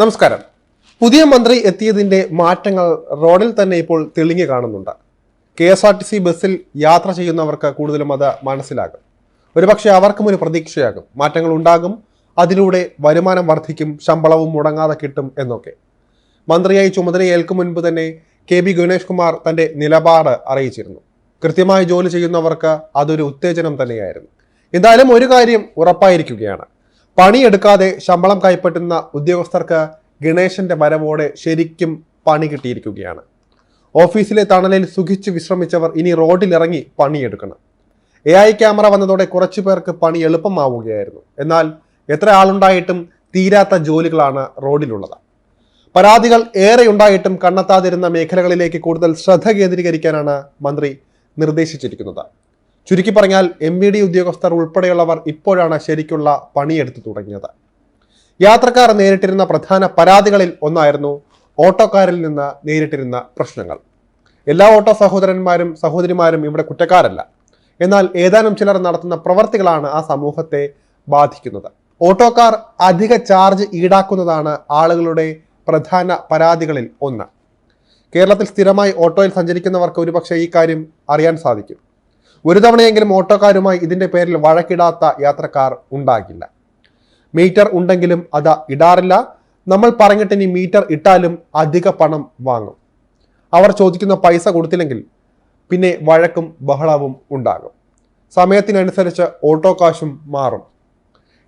നമസ്കാരം. പുതിയ മന്ത്രി എത്തിയതിന്റെ മാറ്റങ്ങൾ റോഡിൽ തന്നെ ഇപ്പോൾ തെളിഞ്ഞു കാണുന്നുണ്ട്. K S R T C ബസ്സിൽ യാത്ര ചെയ്യുന്നവർക്ക് കൂടുതലും അത് മനസ്സിലാകും. ഒരുപക്ഷെ അവർക്കും ഒരു പ്രതീക്ഷയാകും. മാറ്റങ്ങൾ ഉണ്ടാകും അതിലൂടെ വരുമാനം വർദ്ധിക്കും ശമ്പളവും മുടങ്ങാതെ കിട്ടും എന്നൊക്കെ. മന്ത്രിയായി ചുമതലയേൽക്കും മുൻപ് തന്നെ കെ ബി ഗണേഷ് കുമാർ തന്റെ നിലപാട് അറിയിച്ചിരുന്നു. കൃത്യമായി ജോലി ചെയ്യുന്നവർക്ക് അതൊരു ഉത്തേജനം തന്നെയായിരുന്നു. എന്തായാലും ഒരു കാര്യം ഉറപ്പായിരിക്കുകയാണ്. പണിയെടുക്കാതെ ശമ്പളം കൈപ്പറ്റുന്ന ഉദ്യോഗസ്ഥർക്ക് ഗണേശന്റെ വരവോടെ ശരിക്കും പണി കിട്ടിയിരിക്കുകയാണ്. ഓഫീസിലെ തണലിൽ സുഖിച്ച് വിശ്രമിച്ചവർ ഇനി റോഡിലിറങ്ങി പണിയെടുക്കണം. എ ഐ ക്യാമറ വന്നതോടെ കുറച്ചു പേർക്ക് പണി എളുപ്പമാവുകയായിരുന്നു. എന്നാൽ എത്ര ആളുണ്ടായിട്ടും തീരാത്ത ജോലികളാണ് റോഡിലുള്ളത്. പരാതികൾ ഏറെ ഉണ്ടായിട്ടും കണ്ടെത്താതിരുന്ന മേഖലകളിലേക്ക് കൂടുതൽ ശ്രദ്ധ കേന്ദ്രീകരിക്കാനാണ് മന്ത്രി നിർദ്ദേശിച്ചിരിക്കുന്നത്. ചുരുക്കി പറഞ്ഞാൽ എം വി ഡി ഉദ്യോഗസ്ഥർ ഉൾപ്പെടെയുള്ളവർ ഇപ്പോഴാണ് ശരിക്കുള്ള പണിയെടുത്തു തുടങ്ങിയത്. യാത്രക്കാർ നേരിട്ടിരുന്ന പ്രധാന പരാതികളിൽ ഒന്നായിരുന്നു ഓട്ടോക്കാരിൽ നിന്ന് നേരിട്ടിരുന്ന പ്രശ്നങ്ങൾ. എല്ലാ ഓട്ടോ സഹോദരന്മാരും സഹോദരിമാരും ഇവിടെ കുറ്റക്കാരല്ല. എന്നാൽ ഏതാനും ചിലർ നടത്തുന്ന പ്രവർത്തികളാണ് ആ സമൂഹത്തെ ബാധിക്കുന്നത്. ഓട്ടോക്കാർ അധിക ചാർജ് ഈടാക്കുന്നതാണ് ആളുകളുടെ പ്രധാന പരാതികളിൽ ഒന്ന്. കേരളത്തിൽ സ്ഥിരമായി ഓട്ടോയിൽ സഞ്ചരിക്കുന്നവർക്ക് ഒരുപക്ഷെ ഈ കാര്യം അറിയാൻ സാധിക്കും. ഒരു തവണയെങ്കിലും ഓട്ടോക്കാരുമായി ഇതിന്റെ പേരിൽ വഴക്കിടാത്ത യാത്രക്കാർ ഉണ്ടാകില്ല. മീറ്റർ ഉണ്ടെങ്കിലും അത് ഇടാറില്ല. നമ്മൾ പറഞ്ഞിട്ട് ഇനി മീറ്റർ ഇട്ടാലും അധിക പണം വാങ്ങും. അവർ ചോദിക്കുന്ന പൈസ കൊടുത്തില്ലെങ്കിൽ പിന്നെ വഴക്കും ബഹളവും ഉണ്ടാകും. സമയത്തിനനുസരിച്ച് ഓട്ടോ കാശും മാറും.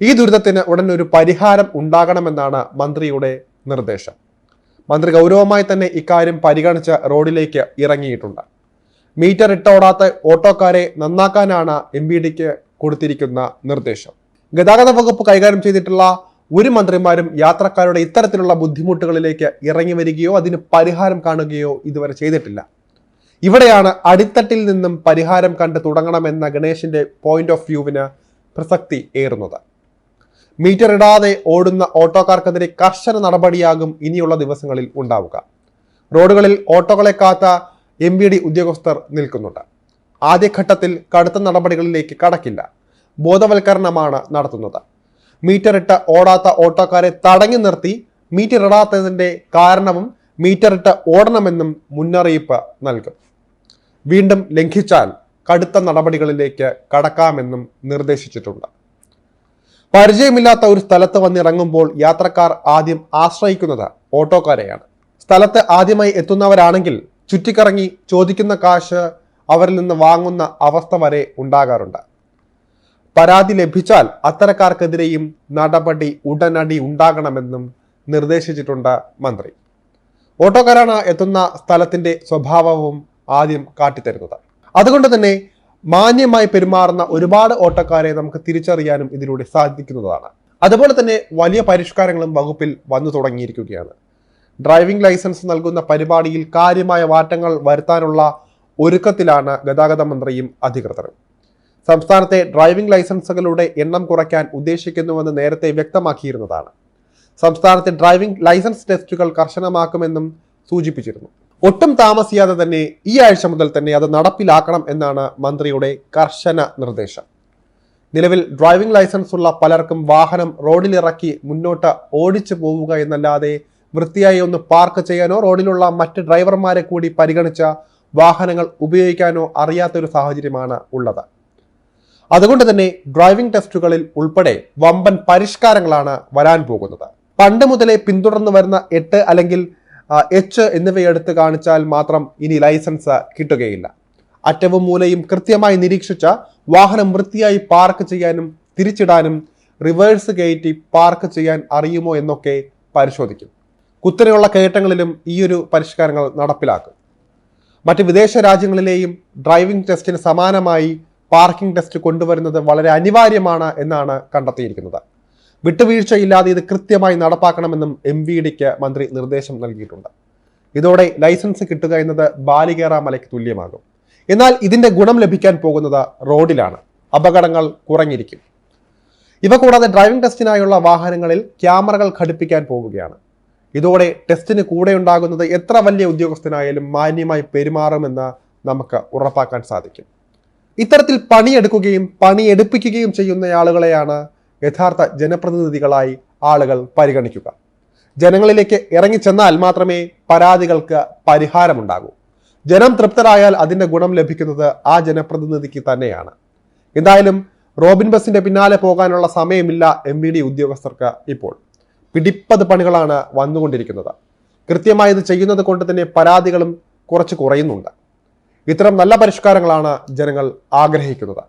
ഈ ദുരിതത്തിന് ഉടൻ ഒരു പരിഹാരം ഉണ്ടാകണമെന്നാണ് മന്ത്രിയുടെ നിർദ്ദേശം. മന്ത്രി ഗൗരവമായി തന്നെ ഇക്കാര്യം പരിഗണിച്ച് റോഡിലേക്ക് ഇറങ്ങിയിട്ടുണ്ട്. മീറ്റർ ഇട്ടോടാത്ത ഓട്ടോക്കാരെ നന്നാക്കാനാണ് എം ബി ഡിക്ക് കൊടുത്തിരിക്കുന്ന നിർദ്ദേശം. ഗതാഗത വകുപ്പ് കൈകാര്യം ചെയ്തിട്ടുള്ള ഒരു മന്ത്രിമാരും യാത്രക്കാരുടെ ഇത്തരത്തിലുള്ള ബുദ്ധിമുട്ടുകളിലേക്ക് ഇറങ്ങി വരികയോ അതിന് പരിഹാരം കാണുകയോ ഇതുവരെ ചെയ്തിട്ടില്ല. ഇവിടെയാണ് അടിത്തട്ടിൽ നിന്നും പരിഹാരം കണ്ട് തുടങ്ങണമെന്ന ഗണേശിന്റെ പോയിന്റ് ഓഫ് വ്യൂവിന് പ്രസക്തി ഏറുന്നത്. മീറ്റർ ഇടാതെ ഓടുന്ന ഓട്ടോക്കാർക്കെതിരെ കർശന നടപടിയാകും ഇനിയുള്ള ദിവസങ്ങളിൽ ഉണ്ടാവുക. റോഡുകളിൽ ഓട്ടോകളെ കാത്ത എം ബി ഡി ഉദ്യോഗസ്ഥർ നിൽക്കുന്നുണ്ട്. ആദ്യഘട്ടത്തിൽ കടുത്ത നടപടികളിലേക്ക് കടക്കില്ല. ബോധവൽക്കരണമാണ് നടത്തുന്നത്. മീറ്റർ ഇട്ട് ഓടാത്ത ഓട്ടോക്കാരെ തടഞ്ഞു നിർത്തി മീറ്റർ ഇടാത്തതിന്റെ കാരണവും മീറ്റർ ഇട്ട് ഓടണമെന്നും മുന്നറിയിപ്പ് നൽകും. വീണ്ടും ലംഘിച്ചാൽ കടുത്ത നടപടികളിലേക്ക് കടക്കാമെന്നും നിർദ്ദേശിച്ചിട്ടുണ്ട്. പരിചയമില്ലാത്ത ഒരു സ്ഥലത്ത് വന്നിറങ്ങുമ്പോൾ യാത്രക്കാർ ആദ്യം ആശ്രയിക്കുന്നത് ഓട്ടോക്കാരെയാണ്. സ്ഥലത്ത് ആദ്യമായി എത്തുന്നവരാണെങ്കിൽ ചുറ്റിക്കറങ്ങി ചോദിക്കുന്ന കാശ് അവരിൽ നിന്ന് വാങ്ങുന്ന അവസ്ഥ വരെ ഉണ്ടാകാറുണ്ട്. പരാതി ലഭിച്ചാൽ അത്തരക്കാർക്കെതിരെയും നടപടി ഉടനടി ഉണ്ടാകണമെന്നും നിർദ്ദേശിച്ചിട്ടുണ്ട് മന്ത്രി. ഓട്ടോക്കാരാണ് എത്തുന്ന സ്ഥലത്തിന്റെ സ്വഭാവവും ആദ്യം കാട്ടിത്തരുന്നത്. അതുകൊണ്ട് തന്നെ മാന്യമായി പെരുമാറുന്ന ഒരുപാട് ഓട്ടക്കാരെ നമുക്ക് തിരിച്ചറിയാനും ഇതിലൂടെ സാധിക്കുന്നതാണ്. അതുപോലെ തന്നെ വലിയ പരിഷ്കാരങ്ങളും വകുപ്പിൽ വന്നു തുടങ്ങിയിരിക്കുകയാണ്. ഡ്രൈവിംഗ് ലൈസൻസ് നൽകുന്ന പരിപാടിയിൽ കാര്യമായ മാറ്റങ്ങൾ വരുത്താനുള്ള ഒരുക്കത്തിലാണ് ഗതാഗത മന്ത്രിയും അധികൃതരും. സംസ്ഥാനത്തെ ഡ്രൈവിംഗ് ലൈസൻസുകളുടെ എണ്ണം കുറയ്ക്കാൻ ഉദ്ദേശിക്കുന്നുവെന്ന് നേരത്തെ വ്യക്തമാക്കിയിരുന്നതാണ്. സംസ്ഥാനത്തെ ഡ്രൈവിംഗ് ലൈസൻസ് ടെസ്റ്റുകൾ കർശനമാക്കുമെന്നും സൂചിപ്പിച്ചിരുന്നു. ഒട്ടും താമസിയാതെ തന്നെ ഈ ആഴ്ച മുതൽ തന്നെ അത് നടപ്പിലാക്കണം എന്നാണ് മന്ത്രിയുടെ കർശന നിർദ്ദേശം. നിലവിൽ ഡ്രൈവിംഗ് ലൈസൻസ് ഉള്ള പലർക്കും വാഹനം റോഡിലിറക്കി മുന്നോട്ട് ഓടിച്ചു പോവുക എന്നല്ലാതെ വൃത്തിയായി ഒന്ന് പാർക്ക് ചെയ്യാനോ റോഡിലുള്ള മറ്റ് ഡ്രൈവർമാരെ കൂടി പരിഗണിച്ച വാഹനങ്ങൾ ഉപയോഗിക്കാനോ അറിയാത്തൊരു സാഹചര്യമാണ് ഉള്ളത്. അതുകൊണ്ട് തന്നെ ഡ്രൈവിംഗ് ടെസ്റ്റുകളിൽ ഉൾപ്പെടെ വമ്പൻ പരിഷ്കാരങ്ങളാണ് വരാൻ പോകുന്നത്. പണ്ട് മുതലേ പിന്തുടർന്നു വരുന്ന എട്ട് അല്ലെങ്കിൽ എച്ച് എന്നിവയെടുത്ത് കാണിച്ചാൽ മാത്രം ഇനി ലൈസൻസ് കിട്ടുകയില്ല. അറ്റവും മൂലയും കൃത്യമായി നിരീക്ഷിച്ച വാഹനം വൃത്തിയായി പാർക്ക് ചെയ്യാനും തിരിച്ചിടാനും റിവേഴ്സ് കയറ്റി പാർക്ക് ചെയ്യാൻ അറിയുമോ എന്നൊക്കെ പരിശോധിക്കും. കുത്തനെയുള്ള കയറ്റങ്ങളിലും ഈയൊരു പരിഷ്കാരങ്ങൾ നടപ്പിലാക്കും. മറ്റ് വിദേശ രാജ്യങ്ങളിലെയും ഡ്രൈവിംഗ് ടെസ്റ്റിന് സമാനമായി പാർക്കിംഗ് ടെസ്റ്റ് കൊണ്ടുവരുന്നത് വളരെ അനിവാര്യമാണ് എന്നാണ് കണ്ടെത്തിയിരിക്കുന്നത്. വിട്ടുവീഴ്ചയില്ലാതെ ഇത് കൃത്യമായി നടപ്പാക്കണമെന്നും എം വി ഡിക്ക് മന്ത്രി നിർദ്ദേശം നൽകിയിട്ടുണ്ട്. ഇതോടെ ലൈസൻസ് കിട്ടുക എന്നത് ബാലികേറ മലയ്ക്ക് തുല്യമാകും. എന്നാൽ ഇതിന്റെ ഗുണം ലഭിക്കാൻ പോകുന്നത് റോഡിലാണ്. അപകടങ്ങൾ കുറഞ്ഞിരിക്കും. ഇവ കൂടാതെ ഡ്രൈവിംഗ് ടെസ്റ്റിനായുള്ള വാഹനങ്ങളിൽ ക്യാമറകൾ ഘടിപ്പിക്കാൻ പോവുകയാണ്. ഇതോടെ ടെസ്റ്റിന് കൂടെ ഉണ്ടാകുന്നത് എത്ര വലിയ ഉദ്യോഗസ്ഥനായാലും മാന്യമായി പെരുമാറുമെന്ന് നമുക്ക് ഉറപ്പാക്കാൻ സാധിക്കും. ഇത്തരത്തിൽ പണിയെടുക്കുകയും പണിയെടുപ്പിക്കുകയും ചെയ്യുന്ന ആളുകളെയാണ് യഥാർത്ഥ ജനപ്രതിനിധികളായി ആളുകൾ പരിഗണിക്കുക. ജനങ്ങളിലേക്ക് ഇറങ്ങിച്ചെന്നാൽ മാത്രമേ പരാതികൾക്ക് പരിഹാരമുണ്ടാകൂ. ജനം തൃപ്തരായാൽ അതിന്റെ ഗുണം ലഭിക്കുന്നത് ആ ജനപ്രതിനിധിക്ക് തന്നെയാണ്. എന്തായാലും റോബിൻ ബസിന്റെ പിന്നാലെ പോകാനുള്ള സമയമില്ല എം ബി ഡി ഉദ്യോഗസ്ഥർക്ക് ഇപ്പോൾ. പിടിപ്പത് പണികളാണ് വന്നുകൊണ്ടിരിക്കുന്നത്. കൃത്യമായി ഇത് ചെയ്യുന്നത് കൊണ്ട് തന്നെ പരാതികളും കുറച്ച് കുറയുന്നുണ്ട്. ഇത്തരം നല്ല പരിഷ്കാരങ്ങളാണ് ജനങ്ങൾ ആഗ്രഹിക്കുന്നത്.